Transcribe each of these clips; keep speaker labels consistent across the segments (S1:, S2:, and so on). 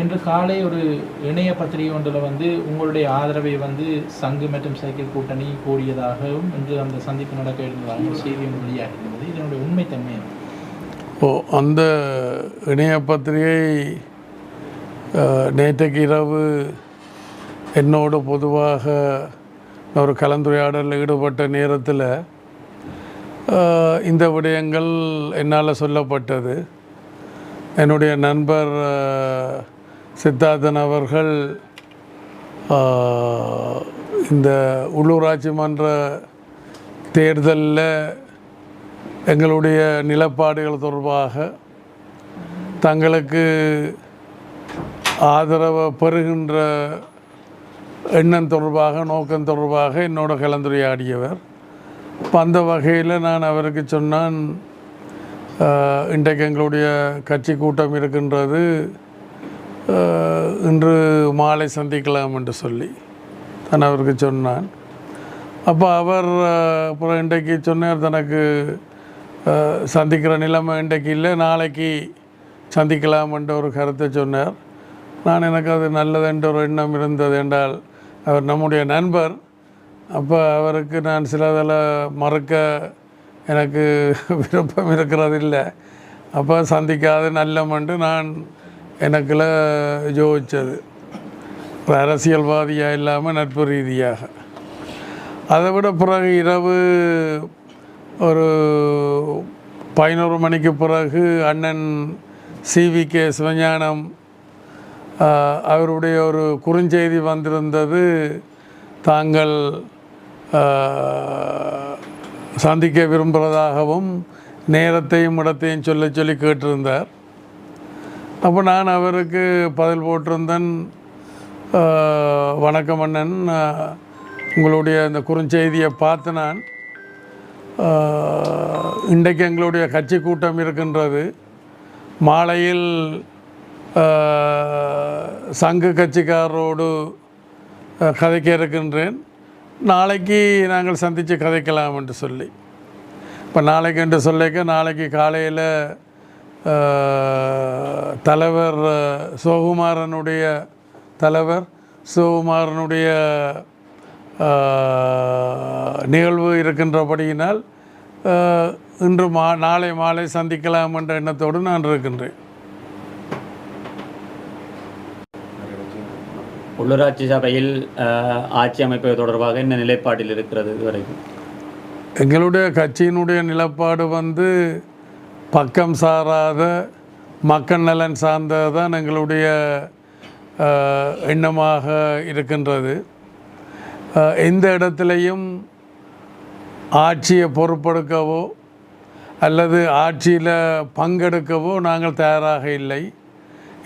S1: இன்று காலை ஒரு இணைய பத்திரிகை ஒன்றில் வந்து உங்களுடைய ஆதரவை வந்து சங்கு மற்றும் சைக்கிள் கூட்டணி கோரியதாகவும் இன்று அந்த சந்திப்பு நடக்க இருந்ததாக செய்தி ஒன்று வெளியாகியிருந்தது. இதனுடைய உண்மைத்தன்மை
S2: ஓ அந்த இணைய பத்திரிகை நேற்றைக்கு இரவு என்னோடு பொதுவாக ஒரு கலந்துரையாடலில் ஈடுபட்ட நேரத்தில் இந்த விடயங்கள் என்னால் சொல்லப்பட்டது. என்னுடைய நண்பர் சித்தார்த்தன் அவர்கள் இந்த உள்ளூராட்சி மன்ற தேர்தலில் எங்களுடைய நிலப்பாடுகள் தொடர்பாக தங்களுக்கு ஆதரவை பெறுகின்ற எண்ணம் தொடர்பாக நோக்கம் தொடர்பாக என்னோட கலந்துரையாடியவர். இப்போ அந்த வகையில் நான் அவருக்கு சொன்னான் இன்றைக்கு எங்களுடைய கட்சி கூட்டம் இருக்கின்றது இன்று மாலை சந்திக்கலாம் என்று சொல்லி நான் அவருக்கு சொன்னான். அப்போ அவர் அப்புறம் இன்றைக்கு சொன்னார் தனக்கு சந்திக்கிற நிலைமை இன்றைக்கு இல்லை நாளைக்கு சந்திக்கலாம் என்ற ஒரு கருத்தை சொன்னார். நான் எனக்கு அது நல்லதென்ற ஒரு எண்ணம் இருந்தது என்றால் அவர் நம்முடைய நண்பர். அப்போ அவருக்கு நான் சிலதில் மறுக்க எனக்கு விருப்பம் இருக்கிறது இல்லை. அப்போ சந்திக்காது நல்லமென்று நான் எனக்குள்ள யோசித்தது அரசியல்வாதியாக இல்லாமல் நட்பு ரீதியாக. அதை விட பிறகு இரவு ஒரு பதினோரு மணிக்கு பிறகு அண்ணன் சிவி கே. சிவஞானம் அவருடைய ஒரு குறுஞ்செய்தி வந்திருந்தது. தாங்கள் சந்திக்க விரும்புகிறதாகவும் நேரத்தையும் இடத்தையும் சொல்ல சொல்லி கேட்டிருந்தார். அப்போ நான் அவருக்கு பதில் போட்டிருந்தேன். வணக்கம் அண்ணன். உங்களுடைய இந்த குறுஞ்செய்தியை பார்த்து நான் இன்றைக்கு எங்களுடைய கட்சி கூட்டம் இருக்கின்றது. மாலையில் சங்கு கட்சிக்காரரோடு கதைக்க இருக்கின்றேன். நாளைக்கு நாங்கள் சந்தித்து கதைக்கலாம் என்று சொல்லி. இப்போ நாளைக்கு என்று சொல்லிக்க நாளைக்கு காலையில் தலைவர் சிவகுமாரனுடைய தலைவர் சிவகுமாரனுடைய நிகழ்வு இருக்கின்றபடியினால் இன்று மா நாளை மாலை சந்திக்கலாம் என்ற எண்ணத்தோடு நான் இருக்கின்றேன்.
S3: உள்ளூராட்சி சபையில் ஆட்சி அமைப்பது தொடர்பாக என்ன நிலைப்பாட்டில் இருக்கிறது இதுவரைக்கும்?
S2: எங்களுடைய கட்சியினுடைய நிலப்பாடு வந்து பக்கம் சாராத மக்கள் நலன் சார்ந்தது தான் எங்களுடைய எண்ணமாக இருக்கின்றது. எந்த இடத்துலையும் ஆட்சியை பொறுப்பெடுக்கவோ அல்லது ஆட்சியில் பங்கெடுக்கவோ நாங்கள் தயாராக இல்லை.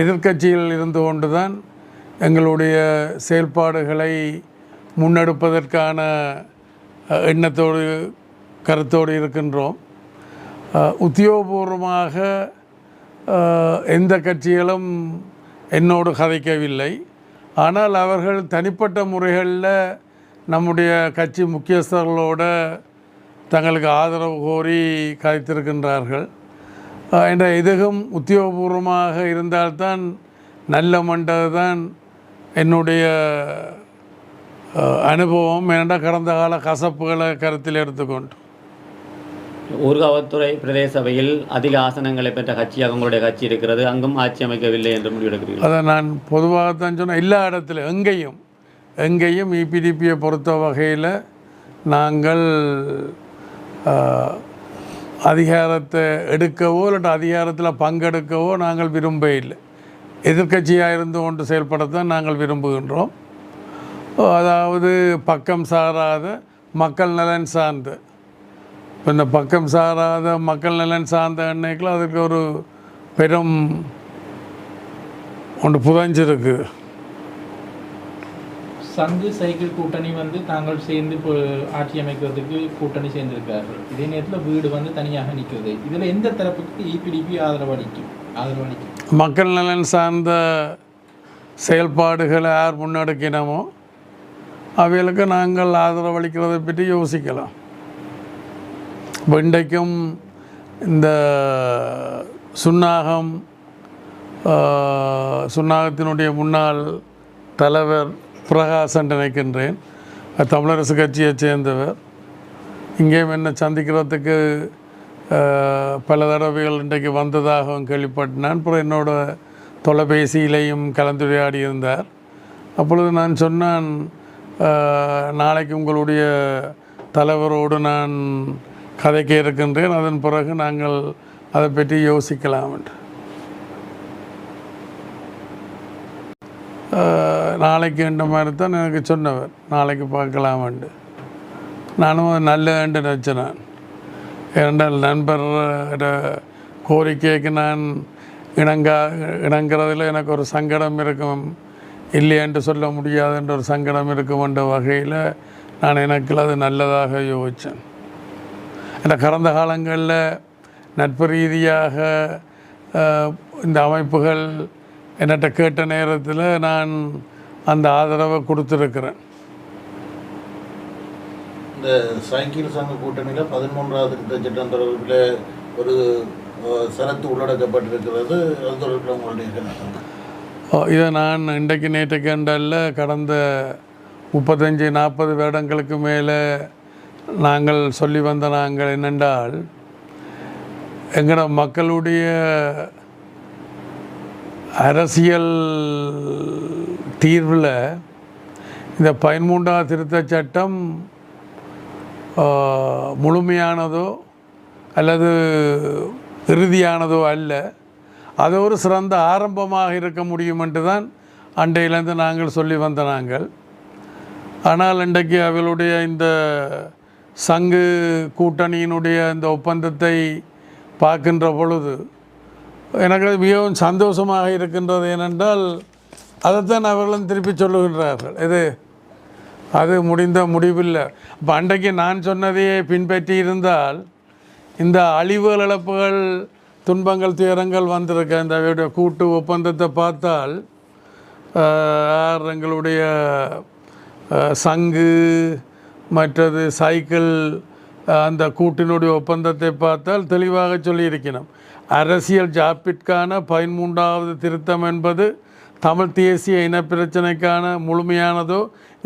S2: எதிர்கட்சியில் இருந்து கொண்டு தான் எங்களுடைய செயல்பாடுகளை முன்னெடுப்பதற்கான எண்ணத்தோடு கருத்தோடு இருக்கின்றோம். உத்தியோகபூர்வமாக எந்த கட்சிகளும் என்னோடு கதைக்கவில்லை. ஆனால் அவர்கள் தனிப்பட்ட முறைகளில் நம்முடைய கட்சி முக்கியஸ்தர்களோட தங்களுக்கு ஆதரவு கோரி கதைத்திருக்கின்றார்கள். என்ற எதுவும் உத்தியோகபூர்வமாக இருந்தால்தான் நல்ல மண்டது தான் என்னுடைய அனுபவம். ஏனென்றால் கடந்த கால கசப்புகளை கருத்தில் எடுத்துக்கொண்டு.
S3: ஊர்காவத்துறை பிரதேச சபையில் அதிக ஆசனங்களை பெற்ற கட்சியாக உங்களுடைய கட்சி இருக்கிறது. அங்கும் ஆட்சி அமைக்கவில்லை என்று முடிவெடுக்கிறீர்கள்?
S2: அதை நான் பொதுவாகத்தான் சொன்னேன் எல்லா இடத்துல எங்கேயும் எங்கேயும் இபிடிபியை பொறுத்த வகையில் நாங்கள் அதிகாரத்தை எடுக்கவோ இல்லாட்ட அதிகாரத்தில் பங்கெடுக்கவோ நாங்கள் விரும்ப இல்லை. எதிர்க்கட்சியாக இருந்து கொண்டு செயல்படத்தான் நாங்கள் விரும்புகின்றோம். அதாவது பக்கம் சாராத மக்கள் நலன் சார்ந்த. இப்போ இந்த பக்கம் சாராத மக்கள் நலன் சார்ந்த எண்ணெய்கள் அதுக்கு ஒரு பெரும் ஒன்று புதஞ்சிருக்கு.
S1: சங்கு சைக்கிள் கூட்டணி வந்து தாங்கள் சேர்ந்து இப்போ ஆட்சி அமைக்கிறதுக்கு கூட்டணி சேர்ந்திருக்கார்கள். இதே நேரத்தில் வீடு வந்து தனியாக நிற்கிறது இதில் எந்த தரப்புக்கு இபிடிபி ஆதரவு அளிக்கும்? ஆதரவு அளிக்கும்.
S2: மக்கள் நலன் சார்ந்த செயல்பாடுகளை யார் முன்னெடுக்கினமோ அவைகளுக்கு நாங்கள் ஆதரவளிக்கிறதை பற்றி யோசிக்கலாம். இப்போ இன்றைக்கும் இந்த சுன்னாகம் சுன்னாகத்தினுடைய முன்னாள் தலைவர் பிரகாசன் நினைக்கின்றேன். தமிழரசு கட்சியைச் சேர்ந்தவர். இங்கேயும் என்னை சந்திக்கிறதுக்கு பல தடவைகள் இன்றைக்கு வந்ததாகவும் கேள்விப்பட்டேன். அப்புறம் என்னோட தொலைபேசியிலையும் கலந்துரையாடி இருந்தார். அப்பொழுது நான் சொன்னான் நாளைக்கு உங்களுடைய தலைவரோடு நான் கதைக்க இருக்கின்றேன். அதன் பிறகு நாங்கள் அதை பற்றி யோசிக்கலாம் என்று. நாளைக்கு என்ற மாதிரி தான் எனக்கு சொன்னவர். நாளைக்கு பார்க்கலாம் என்று. நானும் அது என்று நினச்சேன் நான் ஏனென்றால் நண்பர் கோரிக்கைக்கு நான் இணங்கா இணங்குறதில் எனக்கு ஒரு சங்கடம் இருக்கும். இல்லையென்று சொல்ல முடியாதுன்ற ஒரு சங்கடம் இருக்கும் என்ற வகையில் நான் எனக்கு அது நல்லதாக யோசித்தேன். இந்த கடந்த காலங்களில் நட்பு ரீதியாக இந்த அமைப்புகள் என்னட்ட கேட்ட நேரத்தில் நான் அந்த ஆதரவை கொடுத்துருக்கிறேன்.
S4: இந்த சைக்கிள் சங்க கூட்டணியில் பதிமூன்றாவது திருத்த சட்டம் தொடர்பில் ஒரு சரத்து உள்ளடக்கப்பட்டிருக்கிறது. அது தொடர்பில் உங்களுடைய
S2: இதை நான் இன்றைக்கு நேற்று கண்டல்ல கடந்த முப்பத்தஞ்சு நாற்பது வருடங்களுக்கு மேலே நாங்கள் சொல்லி வந்த நாங்கள் என்னென்றால் எங்களோட மக்களுடைய அரசியல் தீர்வில் இந்த பதிமூன்றாவது திருத்தச் சட்டம் முழுமையானதோ அல்லது இறுதியானதோ அல்ல. அது ஒரு சிறந்த ஆரம்பமாக இருக்க முடியும் என்று தான் அண்டையிலேருந்து நாங்கள் சொல்லி வந்த நாங்கள். ஆனால் இன்றைக்கு அவளுடைய இந்த சங்கு கூட்டணியினுடைய இந்த ஒப்பந்தத்தை பார்க்கின்ற பொழுது எனக்கு மிகவும் சந்தோஷமாக இருக்கின்றது ஏனென்றால் அதைத்தான் அவர்களும் திருப்பி சொல்லுகின்றார்கள். இது அது முடிந்த முடிவில்லை. இப்போ அன்றைக்கு நான் சொன்னதையே பின்பற்றி இருந்தால் இந்த அழிவுகள் இழப்புகள் துன்பங்கள் துயரங்கள் வந்திருக்க இந்த அவருடைய கூட்டு ஒப்பந்தத்தை பார்த்தால் எங்களுடைய சங்கு மற்றது சைக்கிள் அந்த கூட்டினுடைய ஒப்பந்தத்தை பார்த்தால் தெளிவாக சொல்லியிருக்கணும். அரசியல் ஜாப்பிற்கான பதிமூன்றாவது திருத்தம் என்பது தமிழ் தேசிய இனப்பிரச்சனைக்கான முழுமையானதோ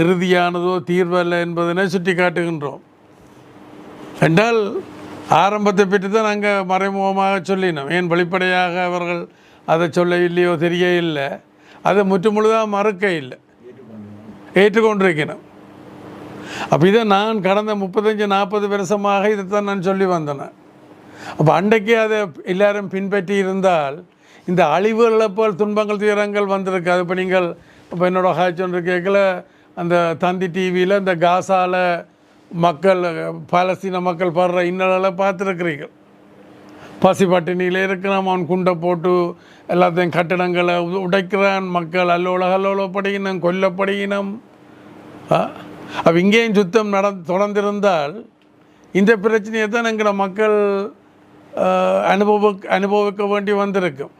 S2: இறுதியானதோ தீர்வல்ல என்பதனை சுட்டி காட்டுகின்றோம் என்றால் ஆரம்பத்தை பற்றி தான் நாங்கள் மறைமுகமாக சொல்லினோம். ஏன் வெளிப்படையாக அவர்கள் அதை சொல்லவில்லையோ தெரிய இல்லை. அதை முற்றுமுழுதாக மறுக்க இல்லை. ஏற்றுக்கொண்டிருக்கணும். அப்போ இதை நான் கடந்த முப்பத்தஞ்சு நாற்பது வருஷமாக இதைத்தான் நான் சொல்லி வந்தேன். அப்போ அன்றைக்கு அதை எல்லாரும் பின்பற்றி இருந்தால் இந்த அழிவு இழப்புகள் துன்பங்கள் துயரங்கள் வந்திருக்கு அது இப்போ நீங்கள் இப்போ என்னோட ஹாய்ச்சொன்று கேட்கல அந்த தந்தி டிவியில் இந்த காசாவில் மக்கள் பாலஸ்தீன மக்கள் படுற இன்னலெல்லாம் பார்த்துருக்கிறீர்கள். பசி பட்டினியில் இருக்கிறான் அவன் குண்டை போட்டு எல்லாத்தையும் கட்டிடங்களை உ- உடைக்கிறான் மக்கள். அல்லோல அல்லோலப்படுகினம் கொல்லப்படுகினம் அப்போ இங்கேயும் சுத்தம் நட தொடர்ந்திருந்தால் இந்த பிரச்சனையை தான் எங்களை மக்கள் அனுபவ அனுபவிக்க வேண்டி வந்திருக்கும்.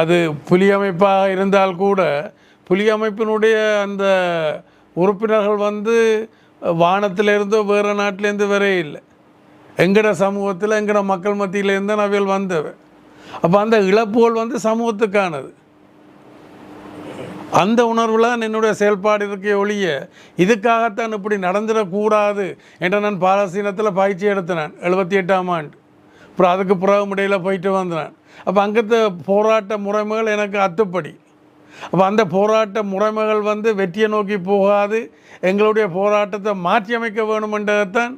S2: அது புலி அமைப்பாக இருந்தால் கூட புலி அமைப்பினுடைய அந்த உறுப்பினர்கள் வந்து வானத்திலிருந்தோ வேறு நாட்டிலேருந்து வரே இல்லை. எங்கட சமூகத்தில் எங்கட மக்கள் மத்தியிலேருந்து தான் அவைகள் வந்தவை. அப்போ அந்த இழப்புகள் வந்து சமூகத்துக்கானது. அந்த உணர்வில் தான் என்னுடைய செயல்பாடு இருக்கே ஒழிய இதுக்காகத்தான் இப்படி நடந்துடக்கூடாது என்ற நான் பாலஸ்தீனத்தில் பயிற்சி எடுத்தேன் எழுபத்தி எட்டாம் ஆண்டு. அப்புறம் அதுக்கு பிறகு இடையில் போயிட்டு வந்தேன். அப்போ அங்கத்த போராட்ட முறைமைகள் எனக்கு அத்துப்படி. அப்போ அந்த போராட்ட முறைமைகள் வந்து வெற்றியை நோக்கி போகாது எங்களுடைய போராட்டத்தை மாற்றி அமைக்க வேணுமென்றதைத்தான்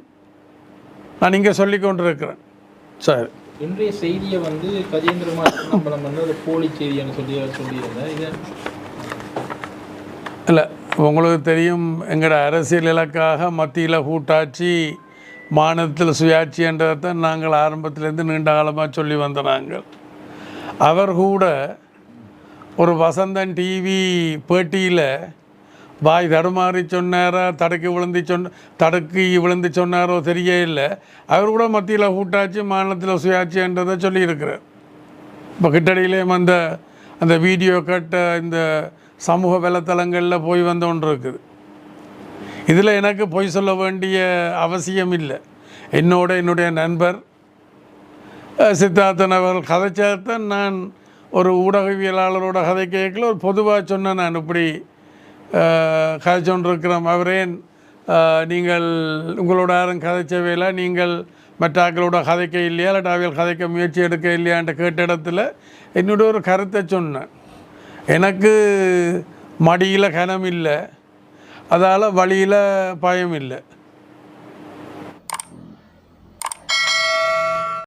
S2: நான் இங்கே சொல்லி கொண்டிருக்கிறேன். சரி.
S1: இன்றைய செய்தியை வந்து கஜேந்திரமான் நம்மளம் வந்து அது போலி செய்தின்னு சொல்லி சொல்லியிருந்தேன் இதை
S2: இல்லை உங்களுக்கு தெரியும் எங்களோட அரசியல் இலக்காக மத்தியில் கூட்டாட்சி மாநிலத்தில் சுயாட்சி என்றதை நாங்கள் ஆரம்பத்திலேருந்து நீண்ட காலமாக சொல்லி வந்த நாங்கள். அவர் கூட ஒரு வசந்தன் டிவி பேட்டியில் வாய் தடுமாறி சொன்னாரா தடுக்கி விழுந்து சொன்ன தடுக்கி விழுந்து சொன்னாரோ தெரிய இல்லை. அவர் கூட மத்தியில் கூட்டாட்சி மாநிலத்தில் சுயாட்சி என்றதை சொல்லியிருக்கிறார். இப்போ கிட்டடியிலேயும் அந்த அந்த வீடியோ கட்ட இந்த சமூக வலைத்தளங்களில் போய் வந்து ஒன்று இருக்குது இதில் எனக்கு பொய் சொல்ல வேண்டிய அவசியம் இல்லை. என்னோட என்னுடைய நண்பர் சித்தார்த்தன் அவர்கள் கதைச்சாத்தான் நான் ஒரு ஊடகவியலாளரோட கதை கேட்கல. ஒரு பொதுவாக சொன்னேன் நான் இப்படி அஹ், அவரேன் நீங்கள் உங்களோட யாரும் கதைச்சவையில் நீங்கள் மெட்டாக்களோட கதைக்க இல்லையா? இல்லாட்ட அவைகள் கதைக்க முயற்சி எடுக்க இல்லையான்ட்டு கேட்ட இடத்துல என்னோட ஒரு கருத்தை சொன்னேன். எனக்கு மடியில் கனம் இல்லை அதால் வழியில் பயம் இல்லை